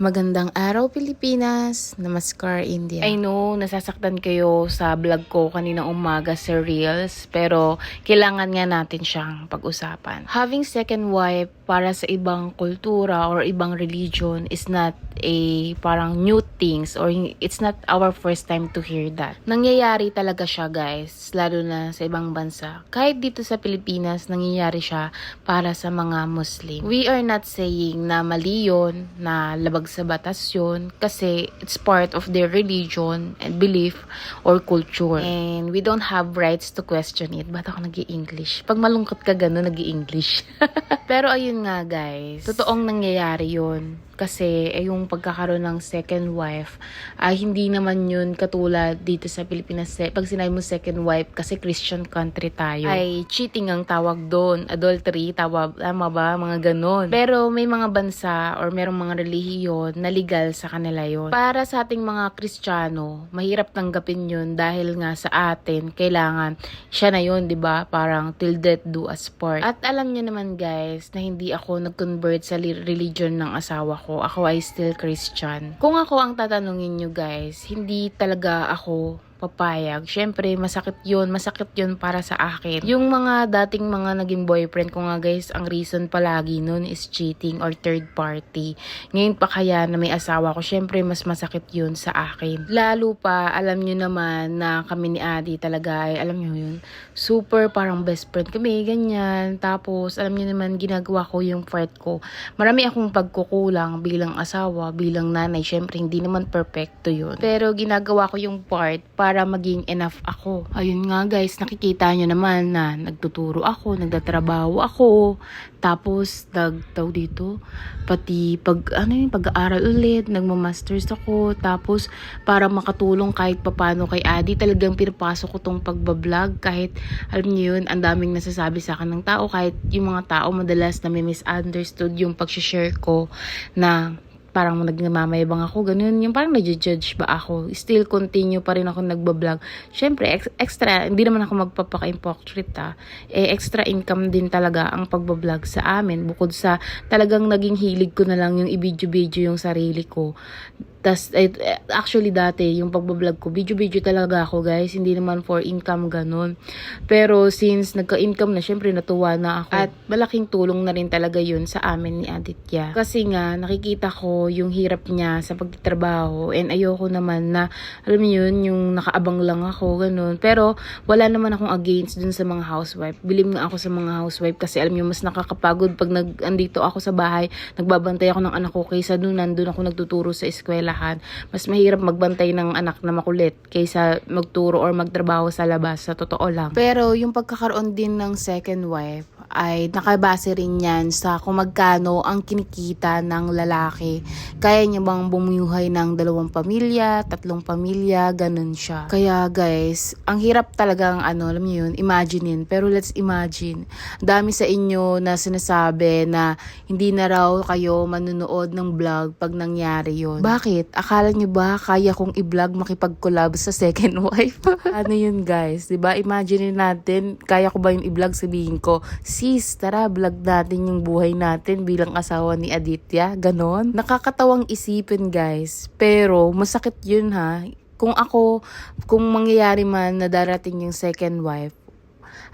Magandang araw Pilipinas, Namaskar India. I know, nasasaktan kayo sa vlog ko kaninang umaga sa Reels, pero kailangan nga natin siyang pag-usapan. Having second wife para sa ibang kultura or ibang religion is not a parang new things or it's not our first time to hear that. Nangyayari talaga siya guys, lalo na sa ibang bansa. Kahit dito sa Pilipinas, nangyayari siya para sa mga Muslim. We are not saying na mali yun, na labag sa batas yun, kasi it's part of their religion and belief or culture. And we don't have rights to question it. Ba't ako nag english Pag malungkot ka gano'n, nag english Pero ayun nga guys, totoong nangyayari yun kasi eh, yung pagkakaroon ng second wife ay hindi naman yun katulad dito sa Pilipinas Se- pag sinabi mo second wife kasi Christian country tayo. Ay cheating ang tawag doon. Adultery tawag tama ba? Mga ganon pero may mga bansa or merong mga relihiyon na legal sa kanila yon para sa ating mga Kristiyano mahirap tanggapin yun dahil nga sa atin kailangan siya na yun 'di ba? Parang till death do us part. At alam niyo naman guys na hindi ako nag-convert sa li- religion ng asawa ko ako ay still Christian. Kung ako ang tatanungin nyo guys, hindi talaga ako papayag. Siyempre, masakit yun. Masakit yun para sa akin. Yung mga dating mga naging boyfriend ko nga guys, ang reason palagi nun is cheating or third party. Ngayon pa kaya na may asawa ko, siyempre mas masakit yun sa akin. Lalo pa, alam nyo naman na kami ni Adi talaga ay, alam nyo yun, super parang best friend kami, ganyan. Tapos, alam nyo naman, ginagawa ko yung part ko. Marami akong pagkukulang bilang asawa, bilang nanay. Siyempre, hindi naman perfecto yun. Pero, ginagawa ko yung part para maging enough ako. Ayun nga guys, nakikita nyo naman na nagtuturo ako, nagtatrabaho ako, tapos nagtaw dito, pati pag ano yung pag-aaral ulit, nagma-masters ako, tapos para makatulong kahit papano kay Adi, talagang pinapasok ko tong pagbablog. Kahit alam niyo yun, ang daming nasasabi sa akin ng tao, kahit yung mga tao madalas na may misunderstood yung pag-share ko na parang nagmamayabang ako, ganun. Yung parang nag-judge ba ako. Still continue pa rin ako nagbablog. Siyempre, ex- extra, hindi naman ako magpapaka-hypocrite ha. Eh, extra income din talaga ang pagbablog sa amin. Bukod sa talagang naging hilig ko na lang yung i-video-video yung sarili ko. Tas, eh, actually dati, yung pagbablog ko, video-video talaga ako guys. Hindi naman for income ganun. Pero since nagka-income na, syempre natuwa na ako. At malaking tulong na rin talaga yun sa amin ni Aditya. Kasi nga, nakikita ko yung hirap niya sa pagtatrabaho. And ayoko naman na, alam niyo yun, yung nakaabang lang ako, ganun. Pero wala naman akong against dun sa mga housewife. Bilim nga ako sa mga housewife kasi alam niyo, mas nakakapagod pag nag, andito ako sa bahay, nagbabantay ako ng anak ko kaysa dun nandun ako nagtuturo sa eskwelahan. Mas mahirap magbantay ng anak na makulit kaysa magturo or magtrabaho sa labas, sa totoo lang. Pero yung pagkakaroon din ng second wife ay nakabase rin yan sa kung magkano ang kinikita ng lalaki. Kaya niya bang bumuhay ng dalawang pamilya, tatlong pamilya, ganun siya. Kaya guys, ang hirap talagang ano, alam niyo yun, imaginein. Pero let's imagine, dami sa inyo na sinasabi na hindi na raw kayo manunood ng vlog pag nangyari yon. Bakit? Akala niyo ba kaya kong i-vlog makipag-collab sa second wife? ano yun guys, 'di ba? Imagine natin, kaya ko ba yung i-vlog sabihin ko, sis, tara vlog natin yung buhay natin bilang asawa ni Aditya, ganon. Nakakatawang isipin guys, pero masakit yun ha. Kung ako, kung mangyayari man na darating yung second wife,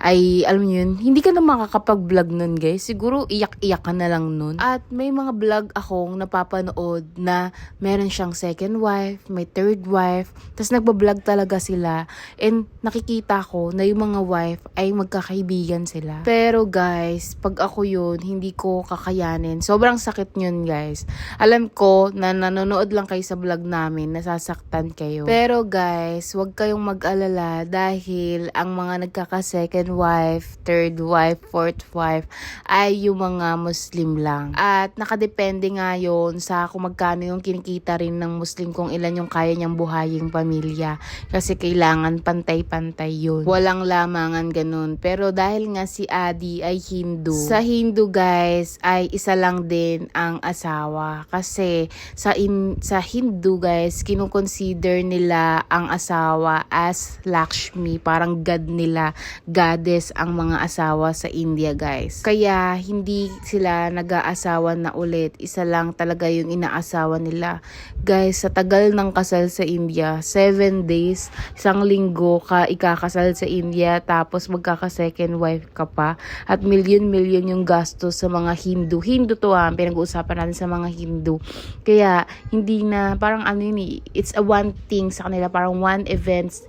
ay, alam niyo yun, hindi ka na makakapag-vlog nun, guys. Siguro, iyak-iyak ka na lang nun. At may mga vlog akong napapanood na meron siyang second wife, may third wife, tapos nagbablog talaga sila. And nakikita ko na yung mga wife ay magkakaibigan sila. Pero guys, pag ako yun, hindi ko kakayanin. Sobrang sakit yun, guys. Alam ko na nanonood lang kayo sa vlog namin, nasasaktan kayo. Pero guys, huwag kayong mag-alala dahil ang mga nagkaka-second wife, third wife, fourth wife ay yung mga Muslim lang. At nakadepende nga yun sa kung magkano yung kinikita rin ng Muslim kung ilan yung kaya niyang buhaying pamilya. Kasi kailangan pantay-pantay yun. Walang lamangan ganun. Pero dahil nga si Adi ay Hindu, sa Hindu guys ay isa lang din ang asawa. Kasi sa, in, sa Hindu guys, kinukonsider nila ang asawa as Lakshmi. Parang God nila. God goddess ang mga asawa sa India guys. Kaya hindi sila nag-aasawa na ulit. Isa lang talaga yung inaasawa nila. Guys, sa tagal ng kasal sa India, 7 days, isang linggo ka ikakasal sa India tapos magkaka-second wife ka pa at million-million yung gastos sa mga Hindu. Hindu to ah, pinag-uusapan natin sa mga Hindu. Kaya hindi na parang ano yun eh, it's a one thing sa kanila, parang one event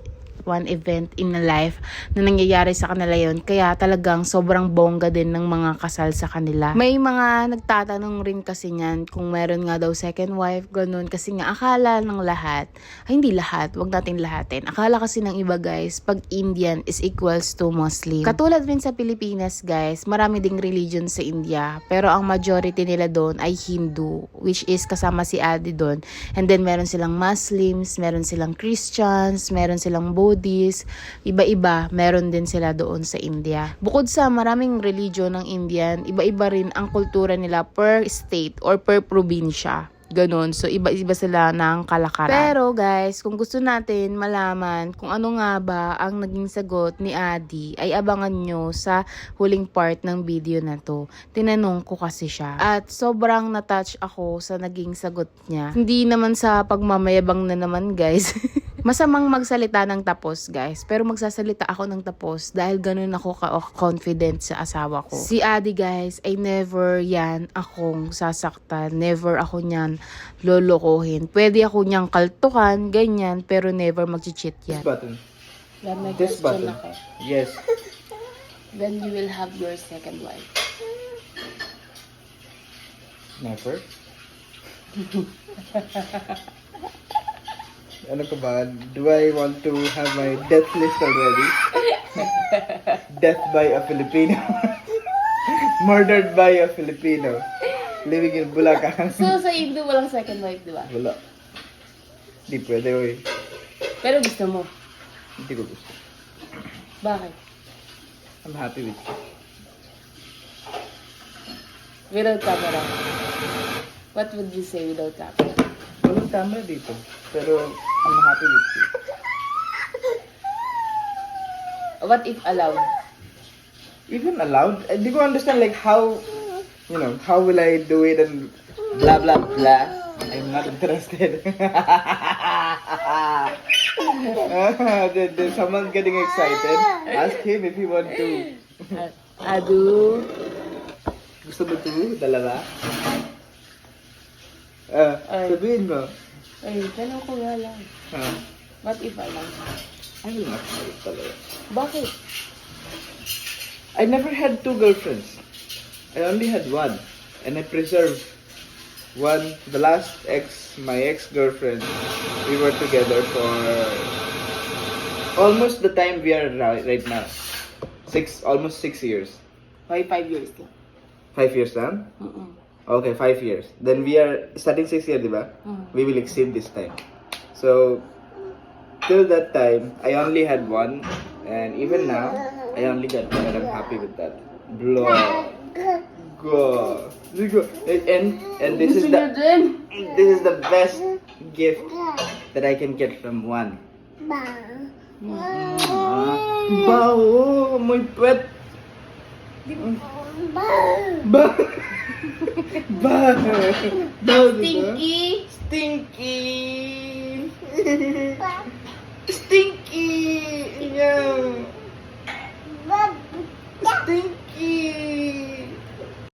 one event in life na nangyayari sa kanila yon kaya talagang sobrang bongga din ng mga kasal sa kanila. May mga nagtatanong rin kasi niyan kung meron nga daw second wife ganun. Kasi nga akala ng lahat ay hindi lahat wag natin lahatin. Akala kasi ng iba guys pag Indian is equals to Muslim. Katulad rin sa Pilipinas guys marami ding religion sa India. Pero ang majority nila doon ay Hindu which is kasama si Adi doon. And then meron silang Muslims meron silang Christians meron silang Buddhists iba-iba meron din sila doon sa India bukod sa maraming religion ng Indian iba-iba rin ang kultura nila per state or per probinsya Ganon. So, iba-iba sila ng kalakaran. Pero, guys, kung gusto natin malaman kung ano nga ba ang naging sagot ni Adi, ay abangan nyo sa huling part ng video na to. Tinanong ko kasi siya. At sobrang natouch ako sa naging sagot niya. Hindi naman sa pagmamayabang na naman, guys. Masamang magsalita ng tapos, guys. Pero magsasalita ako ng tapos dahil ganun ako ka-confident sa asawa ko. Si Adi, guys, ay never yan akong sasaktan. Never ako niyan lolokohin. Pwede ako niyang kaltukan, ganyan, pero never mag-cheat yan. This button. Yan, may This button. Yes. Then you will have your second wife. Never. ano ka ba? Do I want to have my death list already? Death by a Filipino. Murdered by a Filipino. Living in Bulacan. So, sa Indo, walang second wife, di ba? Wala. Hindi pwede, oy. Pero gusto mo. Hindi ko gusto. Bakit? I'm happy with you. Without camera. What would you say without camera? Walang camera dito. Pero I'm happy with you. What if allowed? even allowed. I di ko understand like how, you know, how will I do it and blah blah blah. I'm not interested. then someone's getting excited. Ask him if he want to. Adu. Gusto mo to? Dalawa? Ah, sabihin mo. Ay, tanong ko nga lang. Ah, What if allowed? I will not tell it talaga. Bakit? I never had two girlfriends. I only had one. And I preserved one. The last ex, my ex-girlfriend, we were together for almost the time we are right, right now. Six, almost six years. Why five years lang? Five years lang? Mm-mm. Okay, five years. Then we are starting six years, diba? Mm. We will exceed this time. So, till that time, I only had one. And even now, I only got one and I'm happy with that. Blah. Go. Go. And, and this is the this is the best gift that I can get from one. Bao, muy pwet. Ba. Ba. Ba. Stinky! Stinky. Stinky. Yeah. Stinky.